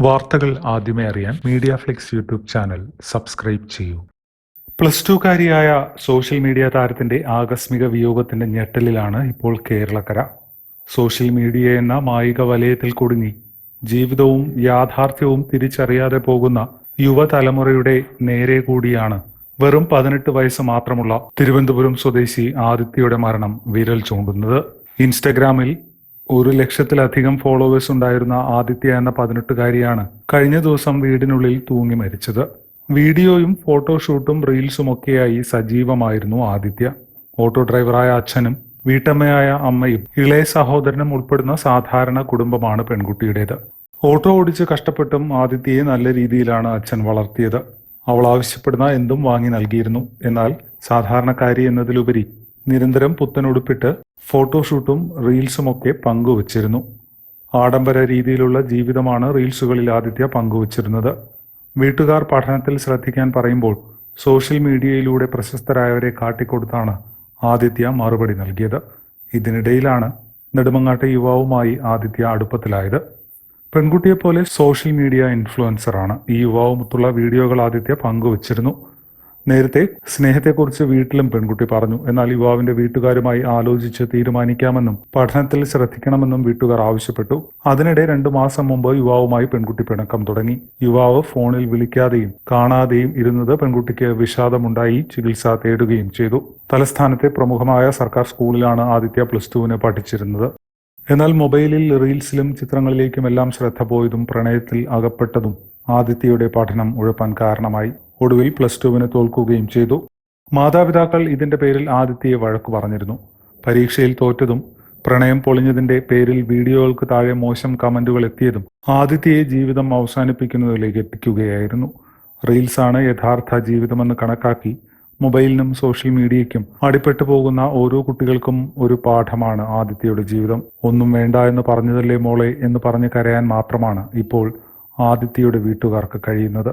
വാർത്തകൾ ആദ്യമേ അറിയാൻ media flix YouTube channel subscribe ചെയ്യൂ. പ്ലസ് ടുക്കാരിയായ സോഷ്യൽ മീഡിയ താരത്തിന്റെ ആകസ്മിക വിയോഗത്തിന്റെ ഞെട്ടലിലാണ് ഇപ്പോൾ കേരളക്കര. സോഷ്യൽ മീഡിയ എന്ന മായിക വലയത്തിൽ കുടുങ്ങി. ജീവിതവും യാഥാർത്ഥ്യവും തിരിച്ചറിയാതെ പോകുന്ന യുവതലമുറയുടെ നേരെ കൂടിയാണ് വെറും പതിനെട്ട് വയസ്സ് മാത്രമുള്ള തിരുവനന്തപുരം സ്വദേശി ആദിത്യയുടെ മരണം വിരൽ ചൂണ്ടുന്നത്. ഇൻസ്റ്റഗ്രാമിൽ ഒരു ലക്ഷത്തിലധികം ഫോളോവേഴ്സ് ഉണ്ടായിരുന്ന ആദിത്യ എന്ന പതിനെട്ടുകാരിയാണ് കഴിഞ്ഞ ദിവസം വീടിനുള്ളിൽ തൂങ്ങി മരിച്ചത്. വീഡിയോയും ഫോട്ടോഷൂട്ടും റീൽസും ഒക്കെയായി സജീവമായിരുന്നു ആദിത്യ. ഓട്ടോ ഡ്രൈവറായ അച്ഛനും വീട്ടമ്മയായ അമ്മയും ഇളയ സഹോദരനും ഉൾപ്പെടുന്ന സാധാരണ കുടുംബമാണ് പെൺകുട്ടിയുടേത്. ഓട്ടോ ഓടിച്ച് കഷ്ടപ്പെട്ടും ആദിത്യയെ നല്ല രീതിയിലാണ് അച്ഛൻ വളർത്തിയത്. അവൾ ആവശ്യപ്പെടുന്ന എന്തും വാങ്ങി നൽകിയിരുന്നു. എന്നാൽ സാധാരണക്കാരി എന്നതിലുപരി നിരന്തരം പുത്തനുടുപ്പിട്ട് ഫോട്ടോഷൂട്ടും റീൽസും ഒക്കെ പങ്കുവച്ചിരുന്നു. ആഡംബര രീതിയിലുള്ള ജീവിതമാണ് റീൽസുകളിൽ ആദിത്യ പങ്കുവച്ചിരുന്നത്. വീട്ടുകാർ പഠനത്തിൽ ശ്രദ്ധിക്കാൻ പറയുമ്പോൾ സോഷ്യൽ മീഡിയയിലൂടെ പ്രശസ്തരായവരെ കാട്ടിക്കൊടുത്താണ് ആദിത്യ മറുപടി നൽകിയത്. ഇതിനിടയിലാണ് നെടുമങ്ങാട്ടെ യുവാവുമായി ആദിത്യ അടുപ്പത്തിലായത്. പെൺകുട്ടിയെപ്പോലെ സോഷ്യൽ മീഡിയ ഇൻഫ്ലുവൻസറാണ്. ഈ യുവാവുമൊത്തുള്ള വീഡിയോകൾ ആദിത്യ പങ്കുവച്ചിരുന്നു. നേരത്തെ സ്നേഹത്തെക്കുറിച്ച് വീട്ടിലും പെൺകുട്ടി പറഞ്ഞു. എന്നാൽ യുവാവിന്റെ വീട്ടുകാരുമായി ആലോചിച്ച് തീരുമാനിക്കാമെന്നും പഠനത്തിൽ ശ്രദ്ധിക്കണമെന്നും വീട്ടുകാർ ആവശ്യപ്പെട്ടു. അതിനിടെ രണ്ടു മാസം മുമ്പ് യുവാവുമായി പെൺകുട്ടി പിണക്കം തുടങ്ങി. യുവാവ് ഫോണിൽ വിളിക്കാതെയും കാണാതെയും ഇരുന്നത് പെൺകുട്ടിക്ക് വിഷാദമുണ്ടായി ചികിത്സ തേടുകയും ചെയ്തു. തലസ്ഥാനത്തെ പ്രമുഖമായ സർക്കാർ സ്കൂളിലാണ് ആദിത്യ പ്ലസ് ടുവിന് പഠിച്ചിരുന്നത്. എന്നാൽ മൊബൈലിൽ റീൽസിലും ചിത്രങ്ങളിലേക്കുമെല്ലാം ശ്രദ്ധ പോയതും പ്രണയത്തിൽ അകപ്പെട്ടതും ആദിത്യയുടെ പഠനം ഉഴപ്പാൻ കാരണമായി. ഒടുവിൽ പ്ലസ് ടുവിന് തോൽക്കുകയും ചെയ്തു. മാതാപിതാക്കൾ ഇതിന്റെ പേരിൽ ആദിത്യയെ വഴക്കു പറഞ്ഞിരുന്നു. പരീക്ഷയിൽ തോറ്റതും പ്രണയം പൊളിഞ്ഞതിന്റെ പേരിൽ വീഡിയോകൾക്ക് താഴെ മോശം കമന്റുകൾ എത്തിയതും ആദിത്യയെ ജീവിതം അവസാനിപ്പിക്കുന്നതിലേക്ക് എത്തിക്കുകയായിരുന്നു. റീൽസാണ് യഥാർത്ഥ ജീവിതമെന്ന് കണക്കാക്കി മൊബൈലിനും സോഷ്യൽ മീഡിയയ്ക്കും അടിപ്പെട്ടു പോകുന്ന ഓരോ കുട്ടികൾക്കും ഒരു പാഠമാണ് ആദിത്യയുടെ ജീവിതം. ഒന്നും വേണ്ട എന്ന് പറഞ്ഞതല്ലേ മോളെ എന്ന് പറഞ്ഞ് കരയാൻ മാത്രമാണ് ഇപ്പോൾ ആദിത്യയുടെ വീട്ടുകാർക്ക് കഴിയുന്നത്.